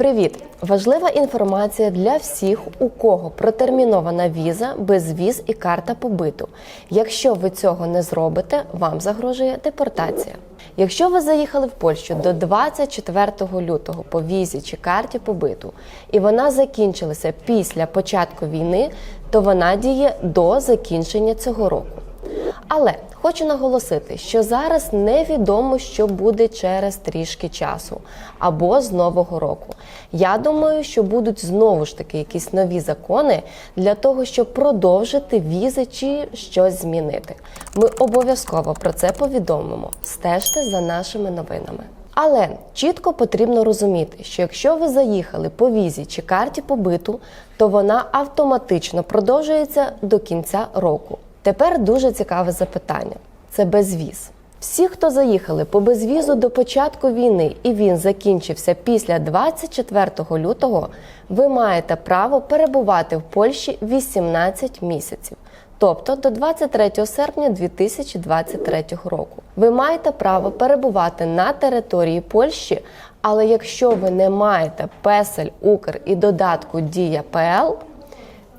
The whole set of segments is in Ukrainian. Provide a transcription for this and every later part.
Привіт! Важлива інформація для всіх, у кого протермінована віза, безвіз і карта побиту. Якщо ви цього не зробите, вам загрожує депортація. Якщо ви заїхали в Польщу до 24 лютого по візі чи карті побиту, і вона закінчилася після початку війни, то вона діє до закінчення цього року. Але хочу наголосити, що зараз невідомо, що буде через трішки часу або з нового року. Я думаю, що будуть знову ж таки якісь нові закони для того, щоб продовжити візи чи щось змінити. Ми обов'язково про це повідомимо. Стежте за нашими новинами. Але чітко потрібно розуміти, що якщо ви заїхали по візі чи карті побиту, то вона автоматично продовжується до кінця року. Тепер дуже цікаве запитання: це безвіз. Всі, хто заїхали по безвізу до початку війни, і він закінчився після 24 лютого, ви маєте право перебувати в Польщі 18 місяців. Тобто до 23 серпня 2023 року. Ви маєте право перебувати на території Польщі, але якщо ви не маєте песель, Укр і додатку Дія ПЛ,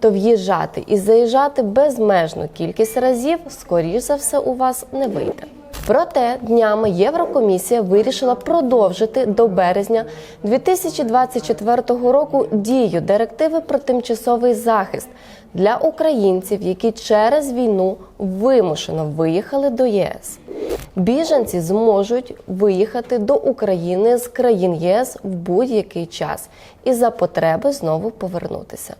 то в'їжджати і заїжджати безмежну кількість разів, скоріш за все, у вас не вийде. Проте днями Єврокомісія вирішила продовжити до березня 2024 року дію директиви про тимчасовий захист для українців, які через війну вимушено виїхали до ЄС. Біженці зможуть виїхати до України з країн ЄС в будь-який час і за потреби знову повернутися.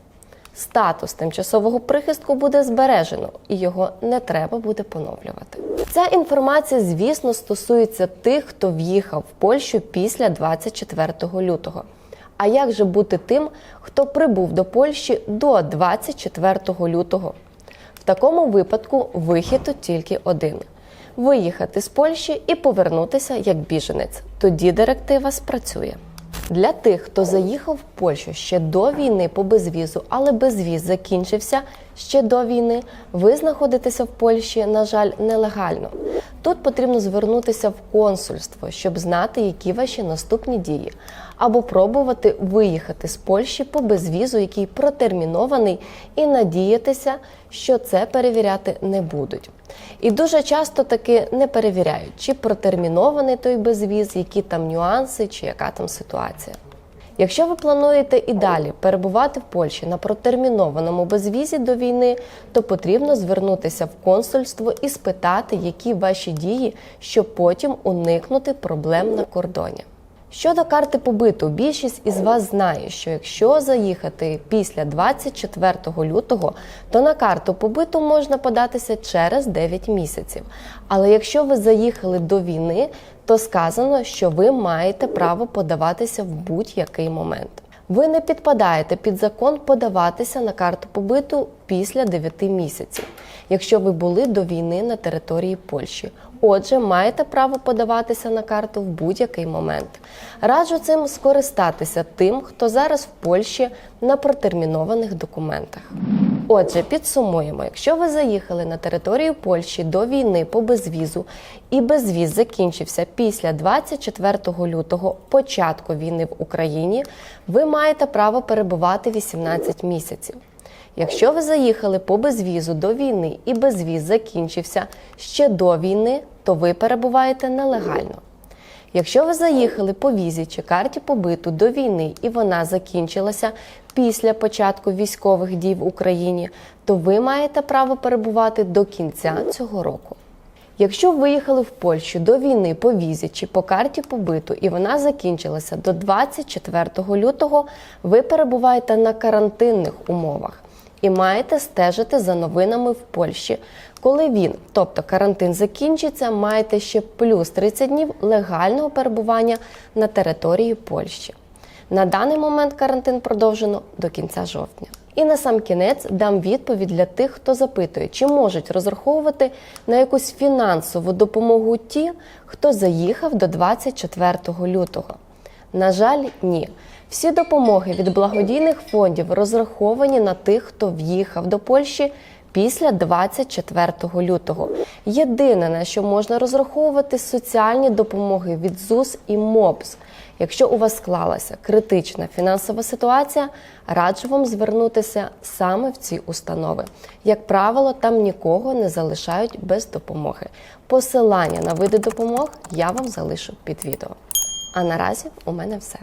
Статус тимчасового прихистку буде збережено і його не треба буде поновлювати. Ця інформація, звісно, стосується тих, хто в'їхав в Польщу після 24 лютого. А як же бути тим, хто прибув до Польщі до 24 лютого? В такому випадку вихід тільки один: виїхати з Польщі і повернутися як біженець. Тоді директива спрацює. Для тих, хто заїхав в Польщу ще до війни по безвізу, але безвіз закінчився ще до війни, ви знаходитеся в Польщі, на жаль, нелегально. Тут потрібно звернутися в консульство, щоб знати, які ваші наступні дії, або пробувати виїхати з Польщі по безвізу, який протермінований, і надіятися, що це перевіряти не будуть. І дуже часто таки не перевіряють, чи протермінований той безвіз, які там нюанси, чи яка там ситуація. Якщо ви плануєте і далі перебувати в Польщі на протермінованому безвізі до війни, то потрібно звернутися в консульство і спитати, які ваші дії, щоб потім уникнути проблем на кордоні. Щодо карти побиту, більшість із вас знає, що якщо заїхати після 24 лютого, то на карту побиту можна податися через 9 місяців. Але якщо ви заїхали до війни, то сказано, що ви маєте право подаватися в будь-який момент. Ви не підпадаєте під закон подаватися на карту побиту після 9 місяців, якщо ви були до війни на території Польщі. Отже, маєте право подаватися на карту в будь-який момент. Раджу цим скористатися тим, хто зараз в Польщі на протермінованих документах. Отже, підсумуємо, якщо ви заїхали на територію Польщі до війни по безвізу, і безвіз закінчився після 24 лютого, початку війни в Україні, ви маєте право перебувати 18 місяців. Якщо ви заїхали по безвізу до війни і безвіз закінчився ще до війни, то ви перебуваєте нелегально. Якщо ви заїхали по візі чи карті побиту до війни і вона закінчилася після початку військових дій в Україні, то ви маєте право перебувати до кінця цього року. Якщо виїхали в Польщу до війни по візі чи по карті побиту, і вона закінчилася до 24 лютого, ви перебуваєте на карантинних умовах і маєте стежити за новинами в Польщі. Коли він, тобто карантин, закінчиться, маєте ще плюс 30 днів легального перебування на території Польщі. На даний момент карантин продовжено до кінця жовтня. І на сам кінець дам відповідь для тих, хто запитує, чи можуть розраховувати на якусь фінансову допомогу ті, хто заїхав до 24 лютого. На жаль, ні. Всі допомоги від благодійних фондів розраховані на тих, хто в'їхав до Польщі після 24 лютого. Єдине на що можна розраховувати соціальні допомоги від ЗУС і МОПС. Якщо у вас склалася критична фінансова ситуація, раджу вам звернутися саме в ці установи. Як правило, там нікого не залишають без допомоги. Посилання на види допомог я вам залишу під відео. А наразі у мене все.